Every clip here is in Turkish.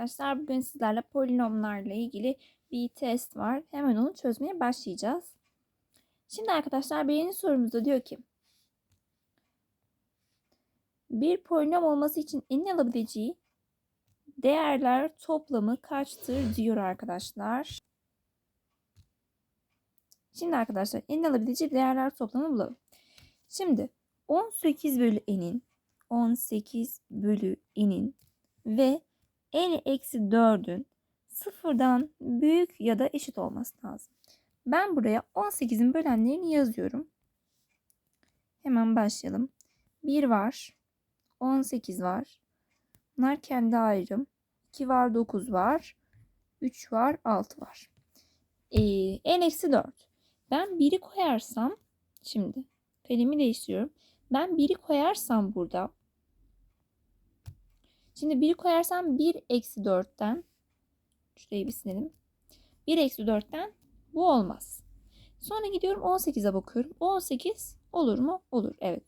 arkadaşlar. Bugün sizlerle polinomlarla ilgili bir test var. Hemen onu çözmeye başlayacağız. Şimdi arkadaşlar birinci sorumuzda diyor ki bir polinom olması için en alabileceği değerler toplamı kaçtır diyor arkadaşlar. Şimdi arkadaşlar en alabileceği değerler toplamını bulalım. Şimdi 18 bölü n'in 18 bölü n'in ve n eksi 4'ün sıfırdan büyük ya da eşit olması lazım. Ben buraya 18'in bölenlerini yazıyorum. Hemen başlayalım. 1 var. 18 var. Bunlar kendi ayrım. 2 var 9 var. 3 var 6 var. Ee, n eksi 4. Ben 1'i koyarsam şimdi kalemi değiştiriyorum. Ben 1'i koyarsam burada Şimdi 1'i koyarsam 1 eksi 4'ten şurayı bir silelim. 1 eksi 4'ten bu olmaz. Sonra gidiyorum 18'e bakıyorum. 18 olur mu? Olur. Evet.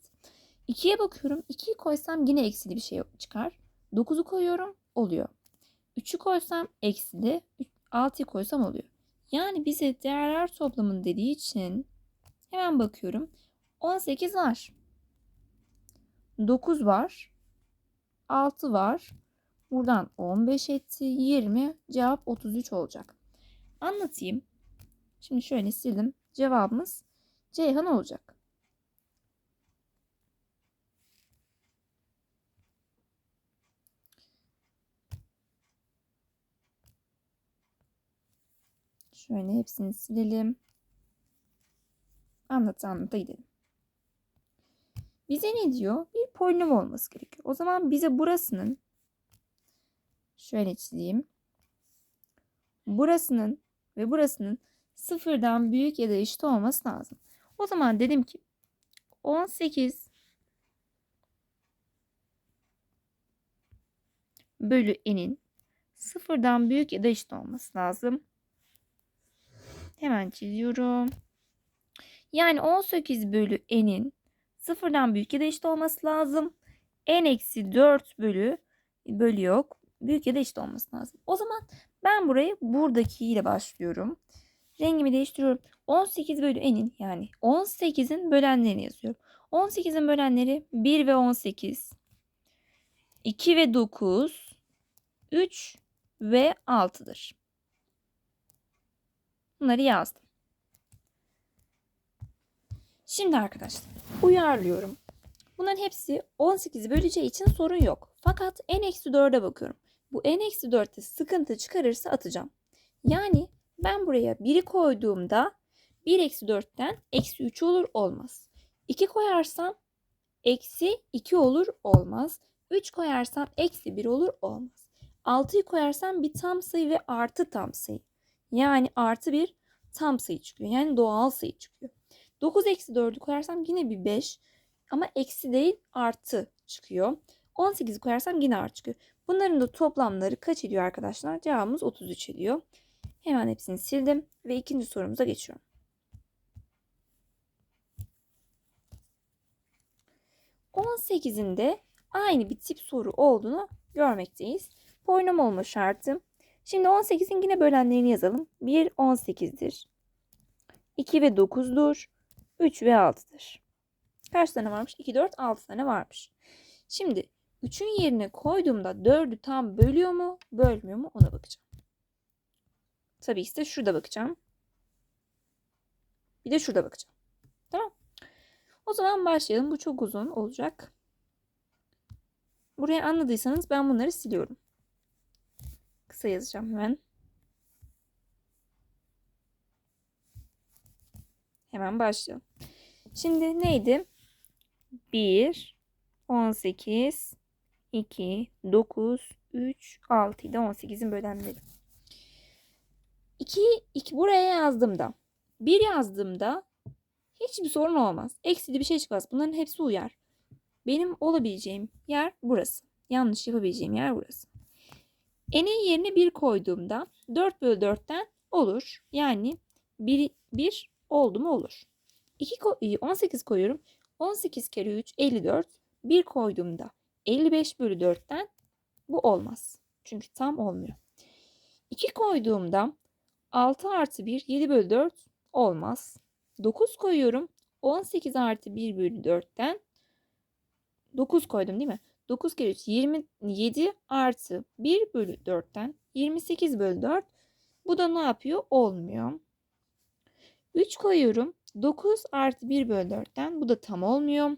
2'ye bakıyorum. 2'yi koysam yine eksili bir şey çıkar. 9'u koyuyorum. Oluyor. 3'ü koysam eksili. 6'yı koysam oluyor. Yani bize değerler toplamını dediği için hemen bakıyorum. 18 var. 9 var. 6 var. Buradan 15 etti. 20. Cevap 33 olacak. Anlatayım. Şimdi şöyle sildim. Cevabımız Ceyhan olacak. Şöyle hepsini silelim. Anlat anlata gidelim. Bize ne diyor? Bir polinom olması gerekiyor. O zaman bize burasının şöyle çizeyim. Burasının ve burasının sıfırdan büyük ya da eşit olması lazım. O zaman dedim ki 18 bölü n'in sıfırdan büyük ya da eşit olması lazım. Hemen çiziyorum. Yani 18 bölü n'in sıfırdan büyük ya da eşit olması lazım. n eksi 4 bölü bölü yok. Büyük ya da eşit olması lazım. O zaman ben burayı buradaki ile başlıyorum. Rengimi değiştiriyorum. 18 bölü n'in yani 18'in bölenlerini yazıyorum. 18'in bölenleri 1 ve 18. 2 ve 9. 3 ve 6'dır. Bunları yazdım. Şimdi arkadaşlar uyarlıyorum. Bunların hepsi 18'i böleceği için sorun yok. Fakat n-4'e bakıyorum. Bu n-4'te sıkıntı çıkarırsa atacağım. Yani ben buraya 1'i koyduğumda 1 eksi 4'ten eksi 3 olur olmaz. 2 koyarsam eksi 2 olur olmaz. 3 koyarsam eksi 1 olur olmaz. 6'yı koyarsam bir tam sayı ve artı tam sayı. Yani artı bir tam sayı çıkıyor. Yani doğal sayı çıkıyor. 9 eksi 4'ü koyarsam yine bir 5. Ama eksi değil artı çıkıyor. 18'i koyarsam yine artı çıkıyor. Bunların da toplamları kaç ediyor arkadaşlar? Cevabımız 33 ediyor. Hemen hepsini sildim ve ikinci sorumuza geçiyorum. De aynı bir tip soru olduğunu görmekteyiz. Polinom olma şartı. Şimdi 18'in yine bölenlerini yazalım. 1 18'dir. 2 ve 9'dur. 3 ve 6'dır. Kaç tane varmış? 2, 4, 6 tane varmış. Şimdi 3'ün yerine koyduğumda 4'ü tam bölüyor mu, bölmüyor mu ona bakacağım. Tabii ki de şurada bakacağım. Bir de şurada bakacağım. Tamam. O zaman başlayalım. Bu çok uzun olacak. Buraya anladıysanız ben bunları siliyorum. Kısa yazacağım hemen. Hemen başlayalım. Şimdi neydi? 1, 18, 2, 9, 3, 6 idi 18'in bölenleri. 2, 2 buraya yazdığımda 1 yazdığımda hiçbir sorun olmaz. Eksili bir şey çıkmaz. Bunların hepsi uyar. Benim olabileceğim yer burası. Yanlış yapabileceğim yer burası. N'in yerine 1 koyduğumda 4 bölü 4'ten olur. Yani 1, 1 oldu mu olur. 2 18 koyuyorum. 18 kere 3 54. 1 koyduğumda 55 bölü 4'ten bu olmaz. Çünkü tam olmuyor. 2 koyduğumda 6 artı 1 7 bölü 4 olmaz. 9 koyuyorum. 18 artı 1 bölü 4'ten 9 koydum değil mi? 9 kere 3 27 artı 1 bölü 4'ten 28 bölü 4. Bu da ne yapıyor? Olmuyor. 3 koyuyorum. 9 artı 1 bölü 4'ten bu da tam olmuyor.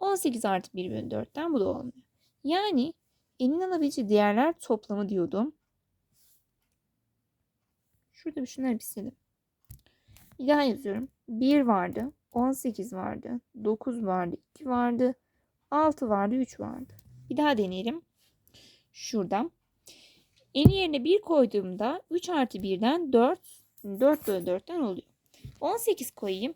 18 artı 1 bölü 4'ten bu da olmuyor. Yani enin alabileceği değerler toplamı diyordum. Şurada bir şunları bir silelim. Bir daha yazıyorum. 1 vardı. 18 vardı. 9 vardı. 2 vardı. 6 vardı. 3 vardı. Bir daha deneyelim. Şuradan. Eni yerine 1 koyduğumda 3 artı 1'den 4. 4 bölü 4'ten oluyor. 18 koyayım.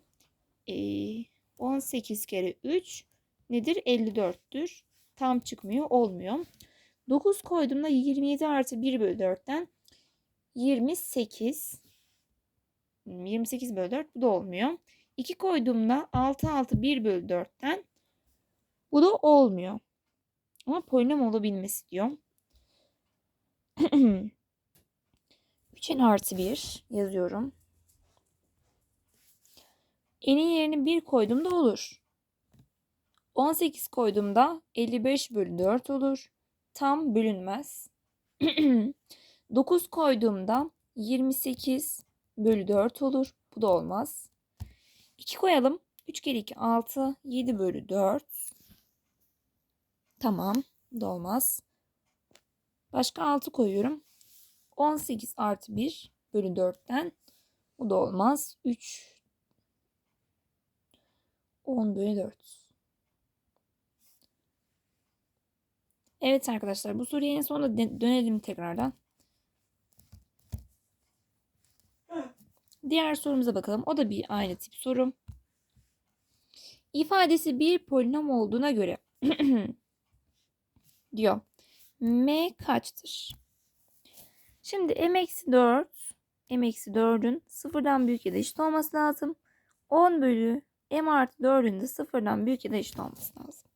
Ee, 18 kere 3 nedir? 54'tür. Tam çıkmıyor. Olmuyor. 9 koyduğumda 27 artı 1 bölü 4'ten 28. 28 bölü 4 bu da olmuyor. 2 koyduğumda 6 6 1 bölü 4'ten bu da olmuyor. Ama polinom olabilmesi diyor. 3n artı 1 yazıyorum. N'in yerine 1 koyduğumda olur. 18 koyduğumda 55 bölü 4 olur. Tam bölünmez. 9 koyduğumda 28 bölü 4 olur. Bu da olmaz. 2 koyalım. 3 kere 2 6. 7 bölü 4. Tamam. Bu da olmaz. Başka 6 koyuyorum. 18 artı 1 bölü 4'ten. Bu da olmaz. 3 10 bölü 4. Evet arkadaşlar bu soruya en sonunda dönelim tekrardan. Diğer sorumuza bakalım. O da bir aynı tip soru. İfadesi bir polinom olduğuna göre diyor. M kaçtır? Şimdi m-4 m-4'ün sıfırdan büyük ya da eşit olması lazım. 10 bölü m artı 4'ün de sıfırdan büyük ya da eşit olması lazım.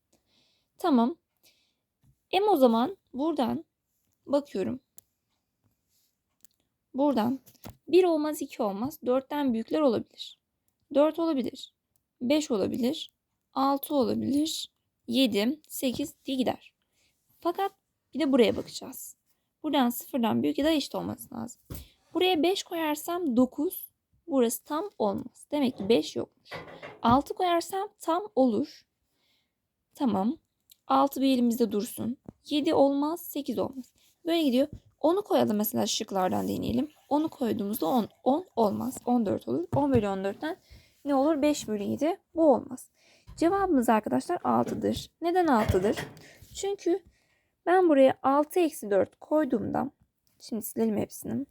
Tamam. M o zaman buradan bakıyorum. Buradan 1 olmaz 2 olmaz. 4'ten büyükler olabilir. 4 olabilir. 5 olabilir. 6 olabilir. 7, 8 diye gider. Fakat bir de buraya bakacağız. Buradan sıfırdan büyük ya da eşit olması lazım. Buraya 5 koyarsam 9. Burası tam olmaz. Demek ki 5 yokmuş. 6 koyarsam tam olur. Tamam. 6 bir elimizde dursun. 7 olmaz, 8 olmaz. Böyle gidiyor. 10'u koyalım mesela şıklardan deneyelim. 10'u koyduğumuzda 10, 10 olmaz. 14 olur. 10 bölü 14'ten ne olur? 5 bölü 7. Bu olmaz. Cevabımız arkadaşlar 6'dır. Neden 6'dır? Çünkü ben buraya 6 eksi 4 koyduğumda şimdi silelim hepsini.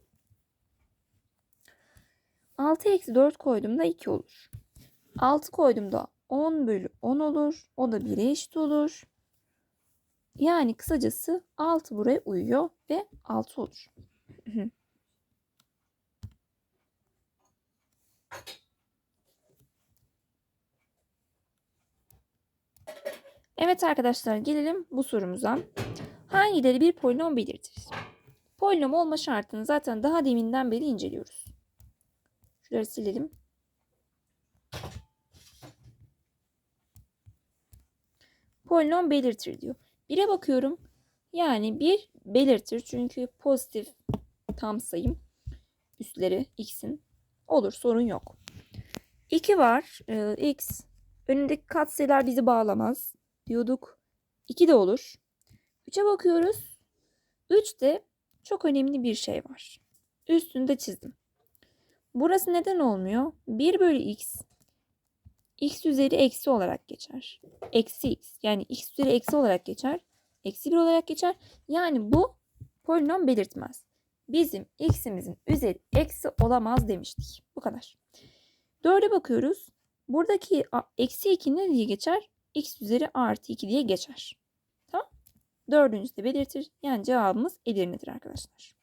6 eksi 4 koyduğumda 2 olur. 6 koyduğumda 10 bölü 10 olur. O da 1'e eşit olur. Yani kısacası 6 buraya uyuyor ve 6 olur. Evet arkadaşlar gelelim bu sorumuza. Hangileri bir polinom belirtir? Polinom olma şartını zaten daha deminden beri inceliyoruz. Şunları silelim. Polinom belirtir diyor. 1'e bakıyorum. Yani 1 belirtir. Çünkü pozitif tam sayım. Üstleri x'in. Olur sorun yok. 2 var. Ee, x. Önündeki katsayılar bizi bağlamaz. Diyorduk. 2 de olur. 3'e bakıyoruz. 3'te çok önemli bir şey var. Üstünde çizdim. Burası neden olmuyor? 1 bölü x x üzeri eksi olarak geçer. Eksi x yani x üzeri eksi olarak geçer. Eksi 1 olarak geçer. Yani bu polinom belirtmez. Bizim x'imizin üzeri eksi olamaz demiştik. Bu kadar. 4'e bakıyoruz. Buradaki eksi 2 ne diye geçer? x üzeri artı 2 diye geçer. Tamam. Dördüncüsü de belirtir. Yani cevabımız Edirne'dir arkadaşlar.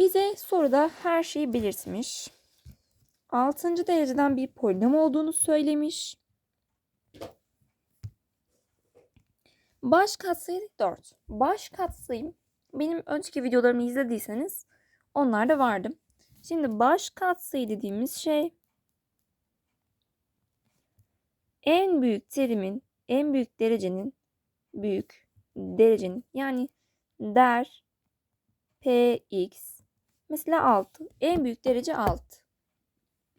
Bize soruda her şeyi belirtmiş. 6. dereceden bir polinom olduğunu söylemiş. Baş katsayı 4. Baş katsayım benim önceki videolarımı izlediyseniz onlarda vardı. Şimdi baş katsayı dediğimiz şey en büyük terimin, en büyük derecenin büyük derecenin yani der px mesela 6. En büyük derece 6.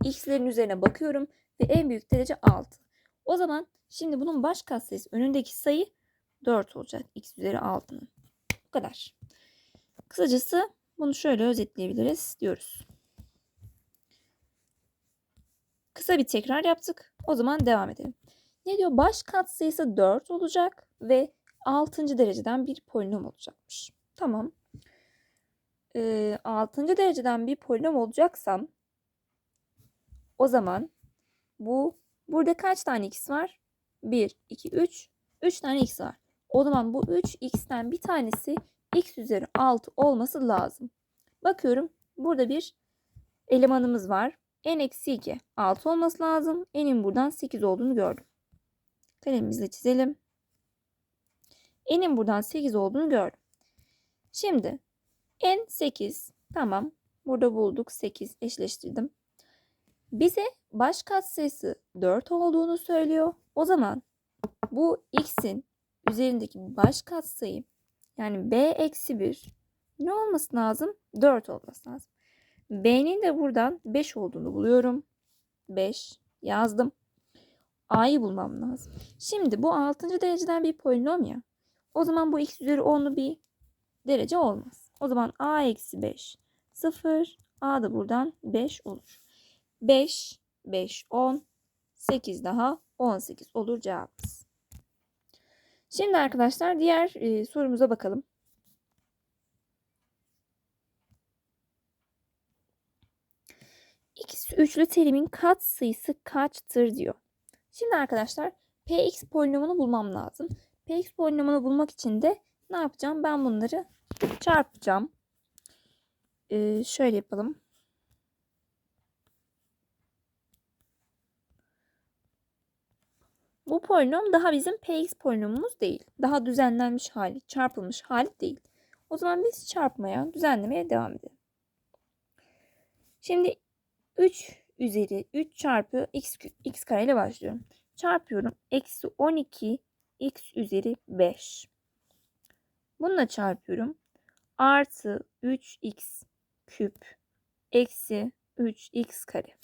X'lerin üzerine bakıyorum ve en büyük derece 6. O zaman şimdi bunun baş katsayısı önündeki sayı 4 olacak. X üzeri 6'nın. Bu kadar. Kısacası bunu şöyle özetleyebiliriz diyoruz. Kısa bir tekrar yaptık. O zaman devam edelim. Ne diyor? Baş katsayısı 4 olacak ve 6. dereceden bir polinom olacakmış. Tamam. Ee, 6. dereceden bir polinom olacaksam o zaman bu burada kaç tane x var? 1, 2, 3. 3 tane x var. O zaman bu 3x'ten bir tanesi x üzeri 6 olması lazım. Bakıyorum burada bir elemanımız var. n eksi 2 6 olması lazım. n'in buradan 8 olduğunu gördüm. Kalemimizle çizelim. n'in buradan 8 olduğunu gördüm. Şimdi n 8 tamam burada bulduk 8 eşleştirdim. Bize baş katsayısı 4 olduğunu söylüyor. O zaman bu x'in üzerindeki baş katsayı yani b eksi 1 ne olması lazım? 4 olması lazım. b'nin de buradan 5 olduğunu buluyorum. 5 yazdım. a'yı bulmam lazım. Şimdi bu 6. dereceden bir polinom ya. O zaman bu x üzeri 10'lu bir derece olmaz. O zaman a eksi 5 0 a da buradan 5 olur. 5 5 10 8 daha 18 olur cevabımız. Şimdi arkadaşlar diğer e, sorumuza bakalım. X üçlü terimin kat sayısı kaçtır diyor. Şimdi arkadaşlar Px polinomunu bulmam lazım. Px polinomunu bulmak için de ne yapacağım? Ben bunları çarpacağım. Ee, şöyle yapalım. Bu polinom daha bizim Px polinomumuz değil. Daha düzenlenmiş hali, çarpılmış hali değil. O zaman biz çarpmaya, düzenlemeye devam edelim. Şimdi 3 üzeri 3 çarpı x, x kare ile başlıyorum. Çarpıyorum. Eksi 12 x üzeri 5. Bununla çarpıyorum. Artı 3x küp eksi 3x kare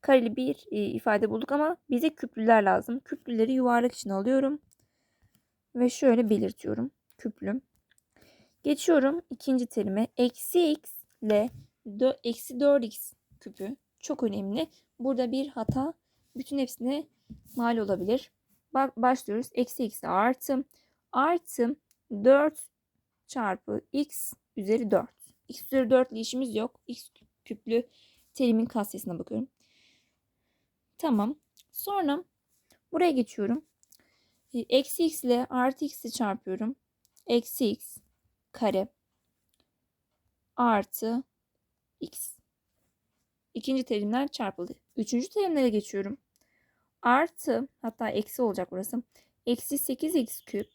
kareli bir e, ifade bulduk ama bize küplüler lazım. Küplüleri yuvarlak için alıyorum. Ve şöyle belirtiyorum. Küplüm. Geçiyorum ikinci terime. Eksi x ile eksi 4x küpü. Çok önemli. Burada bir hata bütün hepsine mal olabilir. Bak başlıyoruz. Eksi x artı. Artı 4 çarpı x üzeri 4. x üzeri 4 ile işimiz yok. x küplü terimin katsayısına bakıyorum. Tamam. Sonra buraya geçiyorum. E, eksi x ile artı x'i çarpıyorum. Eksi x kare artı x. İkinci terimler çarpıldı. Üçüncü terimlere geçiyorum. Artı hatta eksi olacak burası. Eksi 8x küp